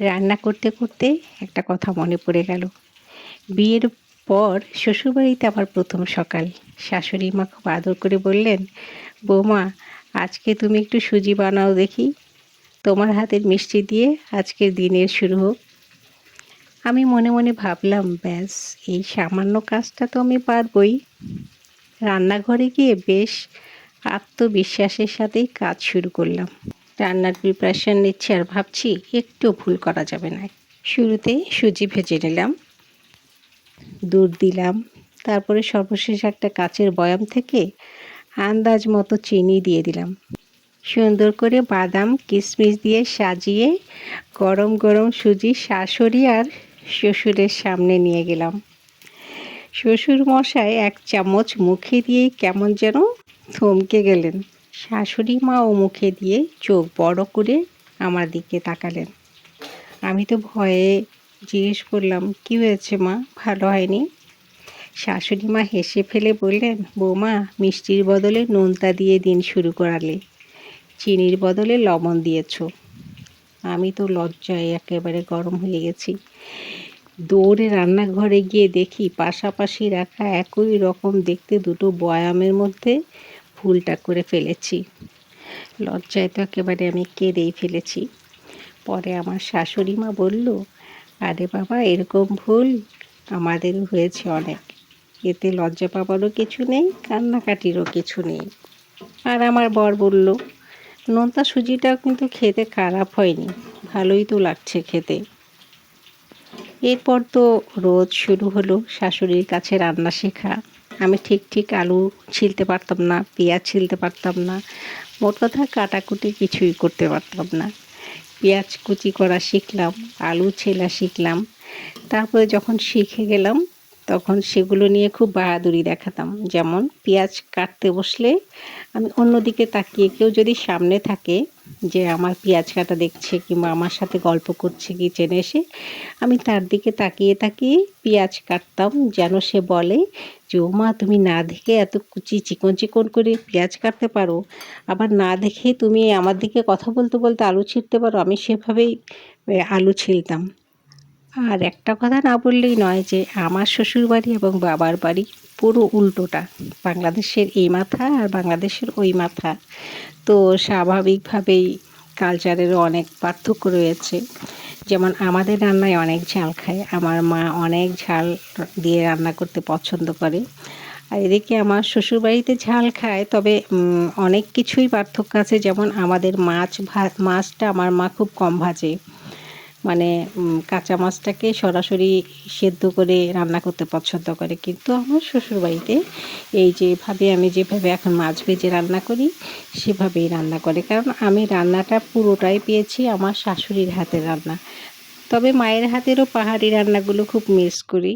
রান্না করতে করতে একটা কথা মনে পড়ে গেল। বিয়ের পর শ্বশুরবাড়িতে আমার প্রথম সকাল। শাশুড়ি মা খুব আদর করে বললেন, বৌমা, আজকে তুমি একটু সুজি বানাও দেখি। তোমার হাতের মিষ্টি দিয়ে আজকের দিনের শুরু হোক। আমি মনে মনে ভাবলাম, ব্যাস, এই সামান্য কাজটা তো আমি পারবই। রান্নাঘরে গিয়ে বেশ আত্মবিশ্বাসের সাথেই কাজ শুরু করলাম। রান্নার প্রিপারেশন নিচ্ছি আর ভাবছি একটু ভুল করা যাবে না। শুরুতে সুজি ভেজে নিলাম, দুধ দিলাম, তারপরে সর্বশেষ একটা কাচের বয়াম থেকে আন্দাজ মতো চিনি দিয়ে দিলাম। সুন্দর করে বাদাম কিশমিশ দিয়ে সাজিয়ে গরম গরম সুজি শাশুড়ি আর শ্বশুরের সামনে নিয়ে গেলাম। শ্বশুর মশাই এক চামচ মুখে দিয়ে কেমন যেন থমকে গেলেন। শাশুড়ি মা ও মুখে দিয়ে চোখ বড় করে আমার দিকে তাকালেন। আমি তো ভয়ে জিজ্ঞেস করলাম, কি হয়েছে মা? ভালো হয়নি? শাশুড়ি মা হেসে ফেলে বললেন, বৌমা, মিষ্টির বদলে নোনতা দিয়ে দিন শুরু করালে। চিনির বদলে লবণ দিয়েছ। আমি তো লজ্জায় একেবারে গরম হয়ে গেছি। দৌড়ে রান্নাঘরে গিয়ে দেখি পাশাপাশি রাখা একই রকম দেখতে দুটো বয়ামের মধ্যে ভুলটা করে ফেলেছি। লজ্জায় তো একেবারে আমি কেঁদেই ফেলেছি। পরে আমার শাশুড়ি মা বলল, আরে বাবা, এরকম ভুল আমাদেরও হয়েছে অনেক। এতে লজ্জা পাবারও কিছু নেই, কান্নাকাটিরও কিছু নেই। আর আমার বর বলল, নোনতা সুজিটাও কিন্তু খেতে খারাপ হয়নি, ভালোই তো লাগছে খেতে। এরপর তো রোজ শুরু হলো শাশুড়ির কাছে রান্না শেখা। আমি ঠিক ঠিক আলু ছিলতে পারতাম না, পেঁয়াজ ছিলতে পারতাম না, মোট কথা কাটাকুটি কিছুই করতে পারতাম না। পেঁয়াজ কুচি করা শিখলাম, আলু ছেলা শিখলাম, তারপরে যখন শিখে গেলাম, তখন সেগুলো নিয়ে খুব বাহাদুরি দেখাতাম। যেমন পেঁয়াজ কাটতে বসলে আমি অন্যদিকে তাকিয়ে কেউ যদি সামনে থাকে যে আমার পেঁয়াজ কাটা দেখছে কিংবা আমার সাথে গল্প করছে কি চেনে এসে আমি তার দিকে তাকিয়ে তাকিয়ে পেঁয়াজ কাটতাম যেন সে বলে, যে ও মা, তুমি না দেখে এত কুচি চিকন চিকন করে পেঁয়াজ কাটতে পারো। আবার না দেখে তুমি আমার দিকে কথা বলতে বলতে আলু ছিঁড়তে পারো। আমি সেভাবেই আলু ছিলতাম আর একটা কথা না বললেই নয় যে আমার শ্বশুর বাড়ি এবং বাবার বাড়ি পুরো উল্টোটা। বাংলাদেশের এই মাথা আর বাংলাদেশের ওই মাথা। তো স্বাভাবিকভাবেই কালচারেরও অনেক পার্থক্য রয়েছে। যেমন আমাদের রান্নায় অনেক ঝাল খায়। আমার মা অনেক ঝাল দিয়ে রান্না করতে পছন্দ করে। আর এদিকে আমার শ্বশুরবাড়িতে ঝাল খায়, তবে অনেক কিছুই পার্থক্য আছে। যেমন আমাদের মাছ ভাত মাছটা আমার মা খুব কম ভাজে। মানে কাঁচা মাছটাকে সরাসরি সেদ্ধ করে রান্না করতে পছন্দ করে। কিন্তু আমার শ্বশুরবাড়িতে এই যেভাবে আমি যেভাবে এখন মাছ ভেজে রান্না করি, সেভাবেই রান্না করে। কারণ আমি রান্নাটা পুরোটাই পেয়েছি আমার শাশুড়ির হাতের রান্না। তবে মায়ের হাতেরও পাহাড়ি রান্নাগুলো খুব মিস করি।